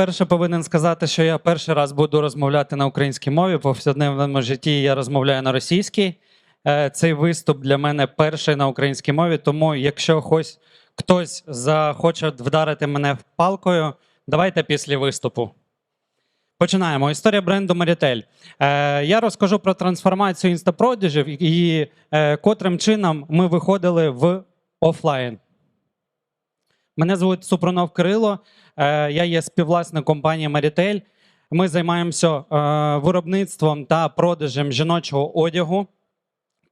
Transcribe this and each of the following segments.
По-перше, повинен сказати, що я перший раз буду розмовляти на українській мові. В повсякденному житті я розмовляю на російській. Е, Цей виступ для мене перший на українській мові. Тому, якщо хтось, хтось захоче вдарити мене палкою, давайте після виступу. Починаємо. Історія бренду. Е, я розкажу про трансформацію інстапродажів і е, котрим чином ми виходили в офлайн. Мене звуть Супронов Кирило. Е, я є співвласник компанії Maritel. Ми займаємося е, виробництвом та продажем жіночого одягу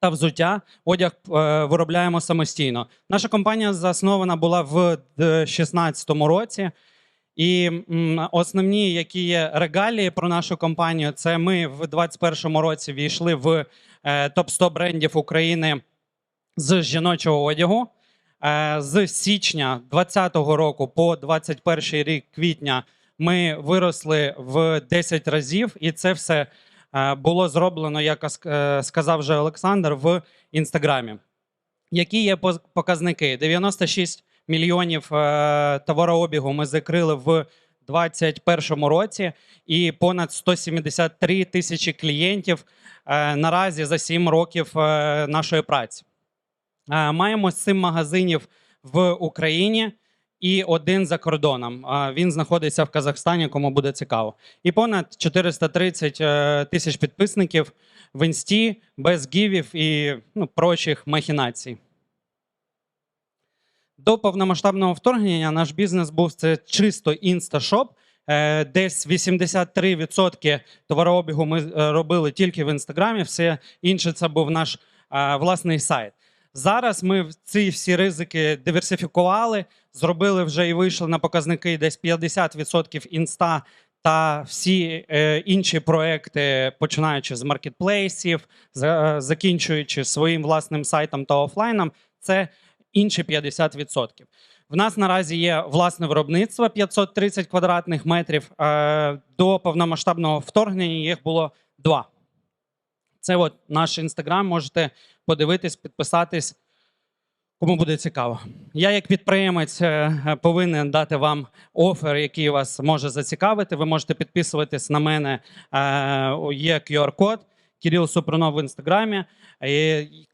та взуття. Одяг е, виробляємо самостійно. Наша компанія заснована була в 2016 році. І основні, які є регалії про нашу компанію, це ми в 2021 році війшли в топ 100 брендів України з жіночого одягу. Е, з січня 2020 року по 21 рік квітня ми виросли в 10 разів, і це все е, було зроблено, як е, сказав вже Олександр, в інстаграмі. Які є показники? 96 мільйонів товарообігу ми закрили в 2021 році, і понад 173 тисячі клієнтів наразі за 7 років нашої праці. Маємо 7 магазинів в Україні і один за кордоном. Він знаходиться в Казахстані, кому буде цікаво. І понад 430 е, тисяч підписників в інсті без гівів і ну, прочих махінацій. До повномасштабного вторгнення наш бізнес був це чисто інсташоп. Е, Десь 83% товарообігу ми е, робили тільки в інстаграмі, все інше це був наш власний сайт. Зараз ми ці всі ризики диверсифікували, зробили вже і вийшли на показники десь 50% інста та всі е, інші проекти, починаючи з маркетплейсів, за- е, закінчуючи своїм власним сайтом та офлайном, це інші 50%. В нас наразі є власне виробництво 530 квадратних метрів. Е, До повномасштабного вторгнення їх було два. Це от наш інстаграм. Можете подивитись, підписатись, кому буде цікаво. Я, як підприємець, е, повинен дати вам офер, який вас може зацікавити. Ви можете підписуватись на мене. е, Є QR-код. Кирил Супрунов в інстаграмі.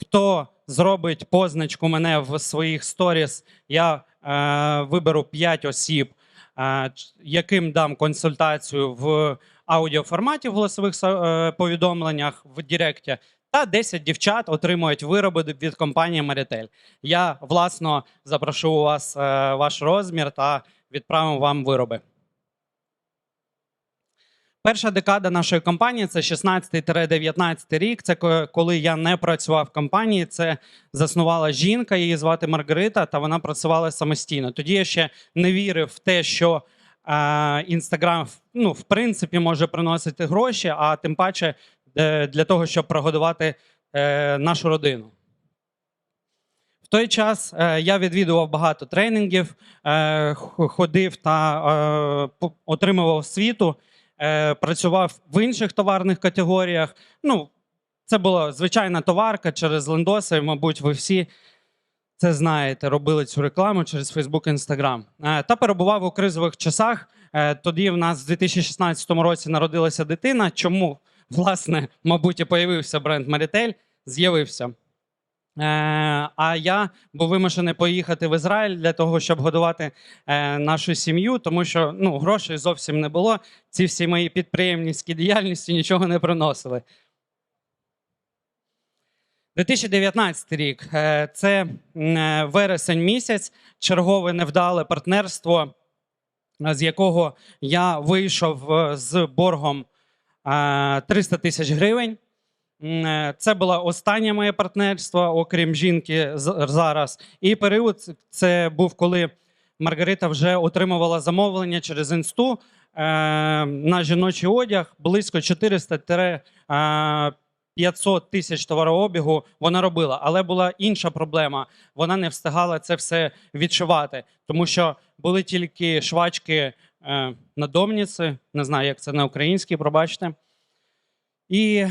Хто зробить позначку мене в своїх сторіс, я е, виберу 5 осіб, е, яким дам консультацію в аудіоформаті в голосових е, повідомленнях в Директі. Та 10 дівчат отримують вироби від компанії Maritel. Я власно запрошу у вас е, ваш розмір та відправимо вам вироби. Перша декада нашої компанії це 16-19 рік. Це коли я не працював в компанії. Це заснувала жінка, її звати Маргарита, та вона працювала самостійно. Тоді я ще не вірив в те, що Інстаграм ну, в принципі може приносити гроші, а тим паче е, для того, щоб прогодувати е, нашу родину. В той час е, я відвідував багато тренінгів, ходив та отримував освіту, е, працював в інших товарних категоріях. Ну, це була звичайна товарка через лендоси, мабуть, ви всі це знаєте, робили цю рекламу через Facebook, Instagram. Е, Та перебував у кризових часах. Е, Тоді в нас в 2016 році народилася дитина. Чому, власне, мабуть, і появився бренд Maritel, з'явився. Е, а я був вимушений поїхати в Ізраїль для того, щоб годувати нашу сім'ю, тому що ну, грошей зовсім не було. Ці всі мої підприємницькі діяльності нічого не приносили. 2019 рік е, це е, вересень місяць, чергове невдале партнерство, е, з якого я вийшов з боргом е, 300 тисяч гривень. Це було останнє моє партнерство, окрім жінки зараз. І період це був, коли Маргарита вже отримувала замовлення через інсту на жіночий одяг близько 400 е, 500 тисяч товарообігу вона робила, але була інша проблема. Вона не встигала це все відшивати, тому що були тільки швачки е, надомниці, не знаю, як це на українській, пробачте. І е,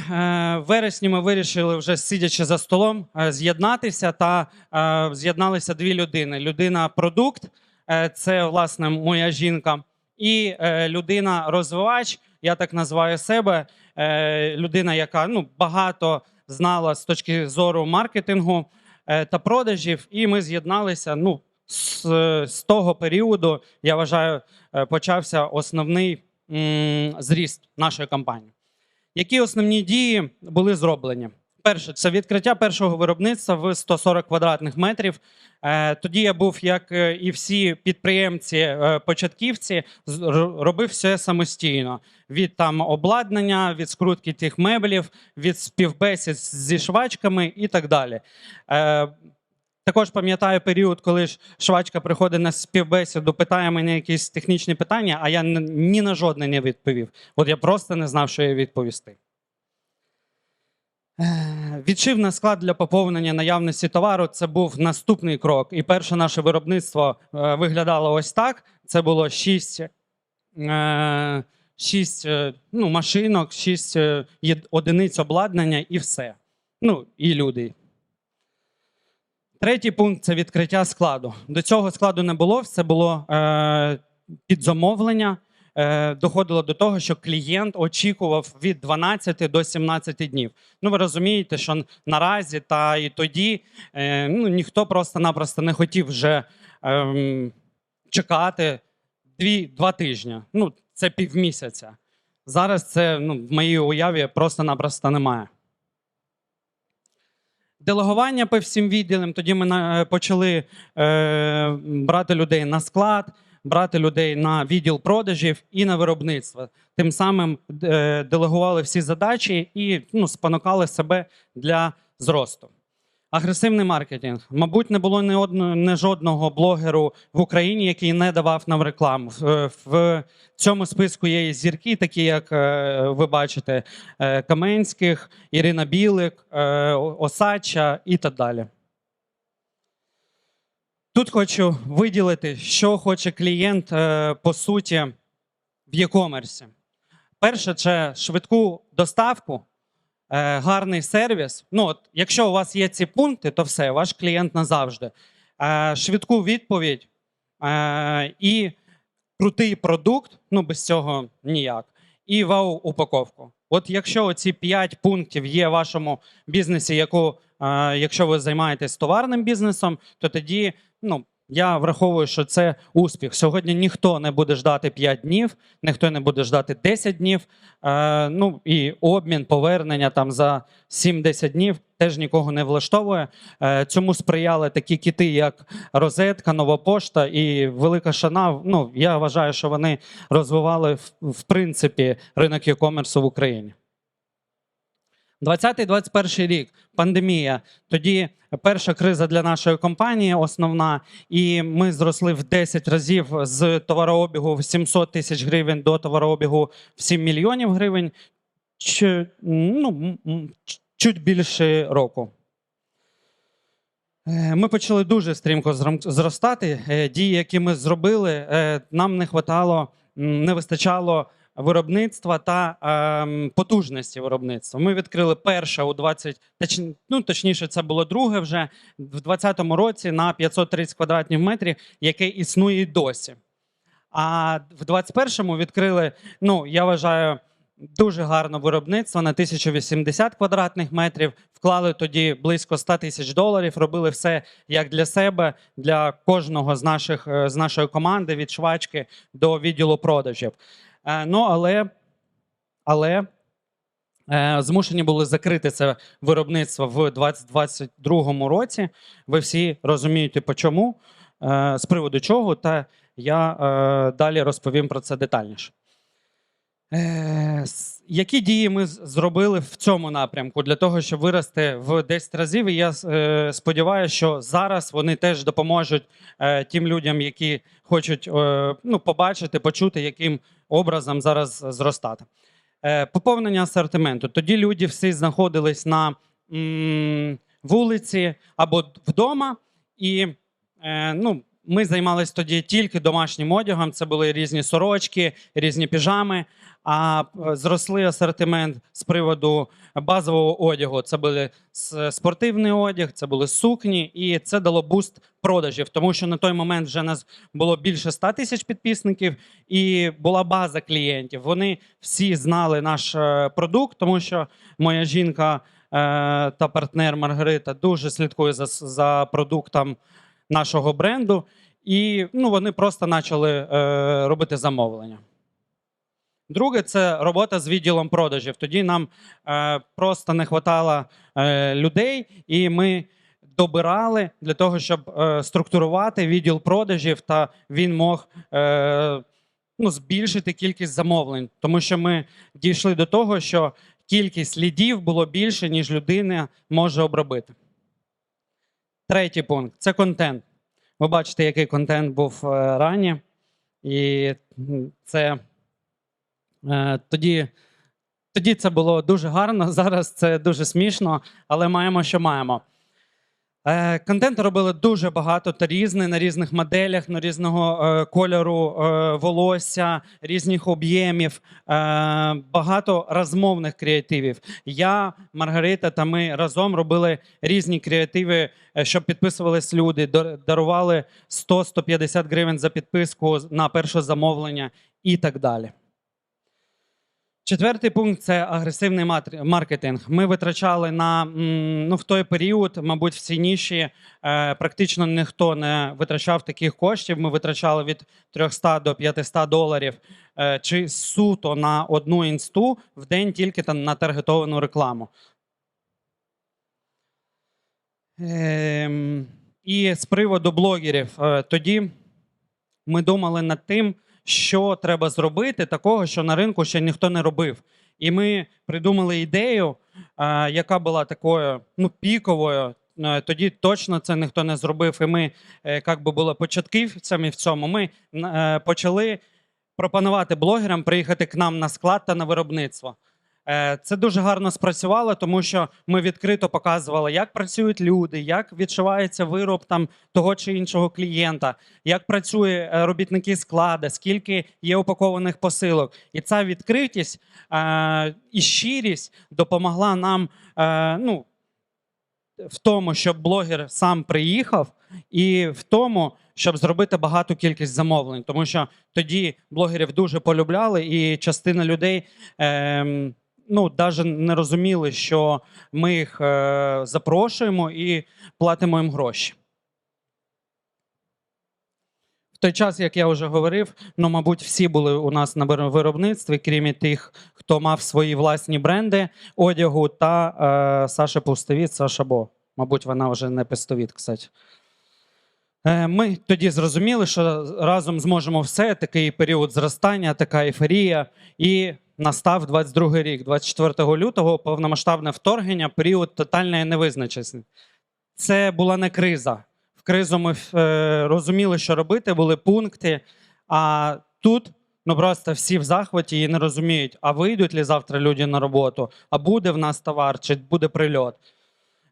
в вересні ми вирішили, вже сидячи за столом, е, з'єднатися. Та е, з'єдналися дві людини: людина продукт, е, це власне моя жінка, і е, людина-розвивач, я так називаю себе, людина, яка ну, багато знала з точки зору маркетингу е, та продажів, і ми з'єдналися. Ну, з, з того періоду, я вважаю, е, почався основний м, зріст нашої компанії. Які основні дії були зроблені? Перше, це відкриття першого виробництва в 140 квадратних метрів. Е, Тоді я був, як е, і всі підприємці, е, початківці, робив все самостійно: від там обладнання, від скрутки тих меблів, від співбесід зі швачками і так далі. Також пам'ятаю період, коли ж швачка приходить на співбесіду, питає мене якісь технічні питання, а я ні на жодне не відповів. От я просто не знав, що їй відповісти. Е, Відшив на склад для поповнення наявності товару це був наступний крок. І перше наше виробництво е, виглядало ось так: це було 6, е, 6 е, ну, машинок, 6 е, одиниць обладнання і все. Ну, і люди. Третій пункт це відкриття складу. До цього складу не було, все було е, під замовлення. Е, доходило до того, що клієнт очікував від 12 до 17 днів. Ну, ви розумієте, що наразі та і тоді е, ну, ніхто просто-напросто не хотів вже ем, чекати два тижні. Ну, це півмісяця. Зараз це ну, в моїй уяві просто-напросто немає. Делегування по всім відділам. Тоді ми почали е, брати людей на склад, брати людей на відділ продажів і на виробництво. Тим самим е, делегували всі задачі і ну, спонукали себе для зросту. Агресивний маркетинг. Мабуть, не було ні, одного, ні жодного блогеру в Україні, який не давав нам рекламу. В, в цьому списку є і зірки, такі як е, ви бачите, е, Каменських, Ірина Білик, е, Осадча і так далі. Тут хочу виділити, що хоче клієнт е, по суті в e-commerce. Перше, це швидку доставку, е, гарний сервіс. Ну, от, якщо у вас є ці пункти, то все, ваш клієнт назавжди. Е, швидку відповідь і крутий продукт, ну без цього ніяк. І вау-упаковку. От якщо ці 5 пунктів є в вашому бізнесі, яку, якщо ви займаєтесь товарним бізнесом, то тоді ну, я враховую, що це успіх. Сьогодні ніхто не буде ждати 5 днів, ніхто не буде ждати 10 днів. Е, ну і обмін, повернення там за 7-10 днів теж нікого не влаштовує. Е, цьому сприяли такі кіти, як Розетка, Нова Пошта і Велика Шана. Ну, я вважаю, що вони розвивали в, в принципі ринок e-commerce в Україні. 20-21 рік пандемія. Тоді перша криза для нашої компанії основна, і ми зросли в 10 разів з товарообігу в 700 тисяч гривень до товарообігу в 7 мільйонів гривень. Ч, ну, чуть більше року. Е, Ми почали дуже стрімко зростати. Е, Дії, які ми зробили, е, нам не хватало, не вистачало виробництва та ем, потужності виробництва. Ми відкрили перше у 20, точ, ну, точніше, це було друге вже в 2020 році на 530 квадратних метрів, яке існує і досі. А в 21-му відкрили, ну я вважаю, дуже гарне виробництво на 1080 квадратних метрів. Вклали тоді близько 100 тисяч доларів. Робили все як для себе, для кожного з наших е, з нашої команди від швачки до відділу продажів. Е, Ну але, але е, змушені були закрити це виробництво в 2022 році. Ви всі розумієте, чому, е, з приводу чого, та я далі розповім про це детальніше. Які дії ми зробили в цьому напрямку для того, щоб вирости в 10 разів? І я е, сподіваюся, що зараз вони теж допоможуть е, тим людям, які хочуть е, ну, побачити, почути, яким образом зараз зростати. Е, Поповнення асортименту. Тоді люди всі знаходились на м, вулиці або вдома, і е, ну, ми займалися тоді тільки домашнім одягом. Це були різні сорочки, різні піжами. А е, зросли асортимент з приводу базового одягу. Це були спортивний одяг, це були сукні, і це дало буст продажів, тому що на той момент вже нас було більше 100 тисяч підписників, і була база клієнтів. Вони всі знали наш е, продукт, тому що моя жінка е, та партнер Маргарита дуже слідкує за, за продуктом нашого бренду, і ну, вони просто почали е, робити замовлення. Друге, це робота з відділом продажів. Тоді нам е, просто не вистачало е, людей, і ми добирали для того, щоб е, структурувати відділ продажів, та він мог е, ну, збільшити кількість замовлень, тому що ми дійшли до того, що кількість лідів було більше, ніж людина може обробити. Третій пункт це контент. Ви бачите, який контент був е, рані, і це е, тоді. Тоді це було дуже гарно, зараз це дуже смішно, але маємо, що маємо. Е, контенту робили дуже багато та різний на різних моделях, на різного е, кольору е, волосся, різних об'ємів, багато розмовних креативів. Я, Маргарита та ми разом робили різні креативи, щоб підписувались люди, дар- дарували 100-150 гривень за підписку на перше замовлення і так далі. Четвертий пункт це агресивний маркетинг. Ми витрачали на ну, в той період, мабуть, в цій ніші е, практично ніхто не витрачав таких коштів. Ми витрачали від 300 до 500 доларів е, чи суто на одну інсту в день тільки на таргетовану рекламу. Ем, і з приводу блогерів, е, тоді ми думали над тим, що треба зробити такого, що на ринку ще ніхто не робив. І ми придумали ідею, яка була такою ну, піковою. Тоді точно це ніхто не зробив. І ми, е, як би були початківцями в цьому, ми е, почали пропонувати блогерам приїхати к нам на склад та на виробництво. Е, Це дуже гарно спрацювало, тому що ми відкрито показували, як працюють люди, як відшивається вироб там того чи іншого клієнта, як працює е, робітники складу, скільки є упакованих посилок. І ця відкритість е, і щирість допомогла нам е, ну, в тому, щоб блогер сам приїхав, і в тому, щоб зробити багату кількість замовлень. Тому що тоді блогерів дуже полюбляли, і частина людей. Е, Ну, навіть не розуміли, що ми їх е, запрошуємо і платимо їм гроші. В той час, як я вже говорив, ну, мабуть, всі були у нас на виробництві, крім тих, хто мав свої власні бренди одягу, та е, Саша Пустовіт, Саша Бо. Мабуть, вона вже не пестовіт, кстати. Е, Ми тоді зрозуміли, що разом зможемо все, такий період зростання, така ейфорія. І настав 22 рік, 24 лютого, повномасштабне вторгнення, період тотальної невизначеності. Це була не криза. В кризу ми е, розуміли, що робити, були пункти. А тут ну просто всі в захваті і не розуміють, а вийдуть ли завтра люди на роботу, а буде в нас товар, чи буде прильот.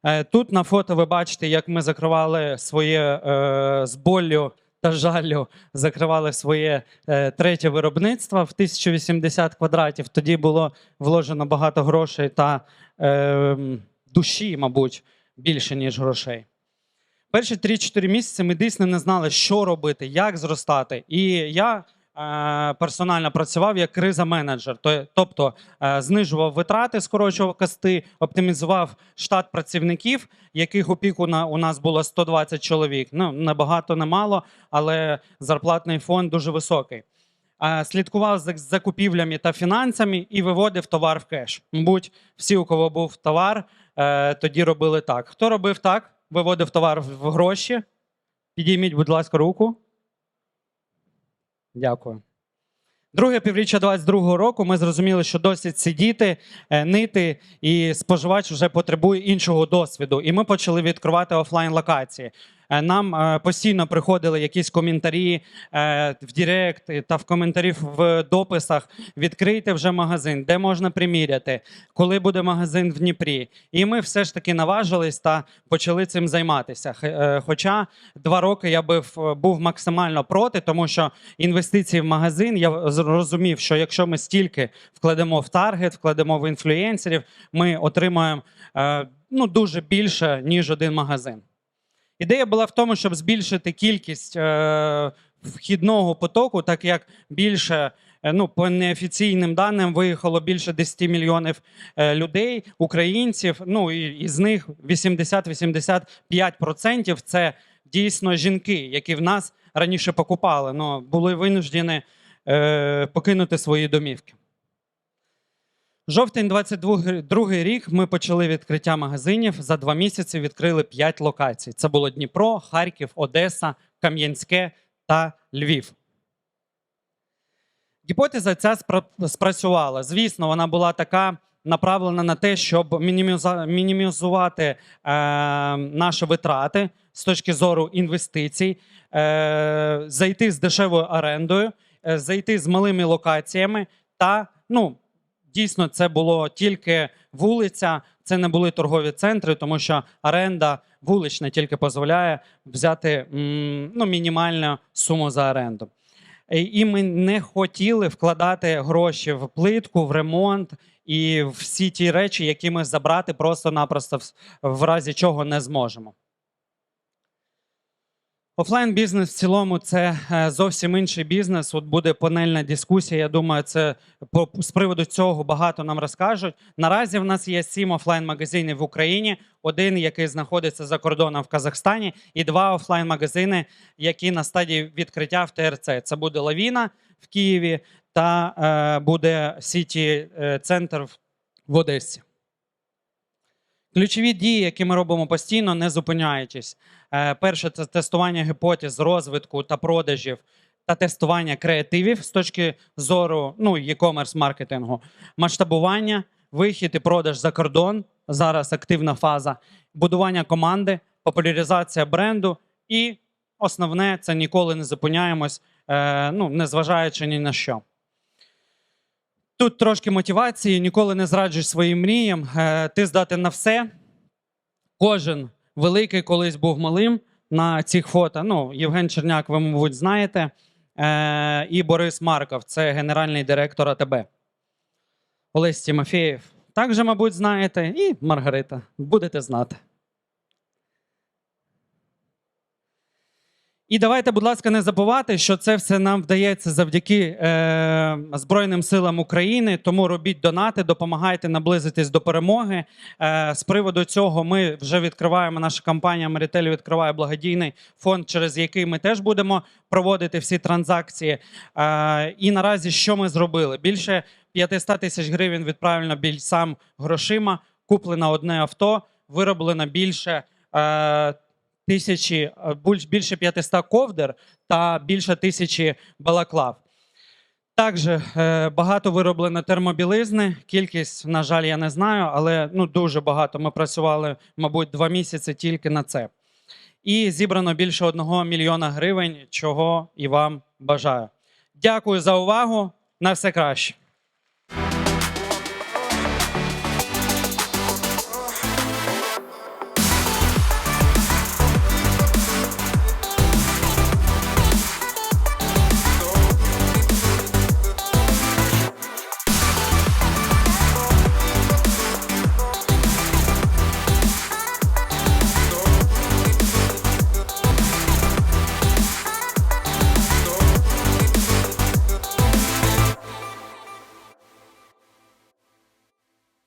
Е, Тут на фото ви бачите, як ми закривали своє е, з боллю та жаллю, закривали своє е, третє виробництво в 1080 квадратів. Тоді було вложено багато грошей та е, душі, мабуть, більше, ніж грошей. Перші 3-4 місяці ми дійсно не знали, що робити, як зростати. І я персонально працював як криза-менеджер. Тобто е, знижував витрати, скорочував кости, оптимізував штат працівників, яких у піку у нас було 120 чоловік. Ну, не багато, не мало, але зарплатний фонд дуже високий. Е, Слідкував за закупівлями та фінансами і виводив товар в кеш. Мабуть, всі, у кого був товар, е, тоді робили так. Хто робив так? Виводив товар в гроші. Підійміть, будь ласка, руку. Дякую. Друге півріччя 22-го року ми зрозуміли, що досить сидіти, е, нити, і споживач вже потребує іншого досвіду. І ми почали відкривати офлайн локації. Е, Нам е, постійно приходили якісь коментарі е, в Директ та в коментарі в дописах. Відкрийте вже магазин, де можна приміряти, коли буде магазин в Дніпрі. І ми все ж таки наважились та почали цим займатися. Хоча два роки я бив- був максимально проти, тому що інвестиції в магазин я зрозумів, що якщо ми стільки вкладемо в таргет, вкладемо в інфлюєнсерів, ми отримаємо ну, дуже більше, ніж один магазин. Ідея була в тому, щоб збільшити кількість е, вхідного потоку, так як більше. е, Ну, по неофіційним даним виїхало більше 10 мільйонів е, людей, українців. Ну і із них 80-85% це дійсно жінки, які в нас раніше покупали, але були винуждені е, покинути свої домівки. Жовтень 22 другий рік ми почали відкриття магазинів. За два місяці відкрили 5 локацій. Це було Дніпро, Харків, Одеса, Кам'янське та Львів. Гіпотеза ця спра- спрацювала. Звісно, вона була така направлена на те, щоб мінімізувати е, наші витрати з точки зору інвестицій, е, зайти з дешевою орендою, е, зайти з малими локаціями та ну, дійсно це було тільки вулиця, це не були торгові центри, тому що оренда вулична тільки дозволяє взяти ну, мінімальну суму за оренду. І ми не хотіли вкладати гроші в плитку, в ремонт і всі ті речі, які ми забрати просто-напросто в разі чого не зможемо. Офлайн бізнес в цілому це е, зовсім інший бізнес. От буде панельна дискусія. Я думаю, це з приводу цього багато нам розкажуть. Наразі в нас є сім офлайн магазинів в Україні, один, який знаходиться за кордоном в Казахстані, і два офлайн магазини, які на стадії відкриття в ТРЦ. Це буде Лавіна в Києві та е, буде Сіті е, Центр в Одесі. Ключові дії, які ми робимо постійно, не зупиняючись. Е, Перше це тестування гіпотез розвитку та продажів та тестування креативів з точки зору ну, e-commerce маркетингу, масштабування, вихід і продаж за кордон. Зараз активна фаза, будування команди, популяризація бренду і основне це ніколи не зупиняємось, е, ну, незважаючи ні на що. Тут трошки мотивації, ніколи не зраджуй своїм мріям. Е, Ти здатен на все. Кожен великий колись був малим на цих фото. Ну, Євген Черняк, ви, мабуть, знаєте. Е, і Борис Марков, це генеральний директор АТБ. Олесь Тимофєєв. Також, мабуть, знаєте. І Маргарита. Будете знати. І давайте, будь ласка, не забувати, що це все нам вдається завдяки е, Збройним силам України. Тому робіть донати, допомагайте наблизитись до перемоги. Е, з приводу цього ми вже відкриваємо наша компанія Мерітель відкриває благодійний фонд, через який ми теж будемо проводити всі транзакції. Е, і наразі що ми зробили? Більше 500 тисяч гривень відправлено більцям грошима. Куплено одне авто, вироблено більше. Е, тисячі, е, більше 500 ковдр та більше тисячі балаклав. Також е, багато вироблено термобілизни. Кількість, на жаль, я не знаю, але ну, дуже багато. Ми працювали, мабуть, два місяці тільки на це. І зібрано більше одного мільйона гривень, чого і вам бажаю. Дякую за увагу. На все краще.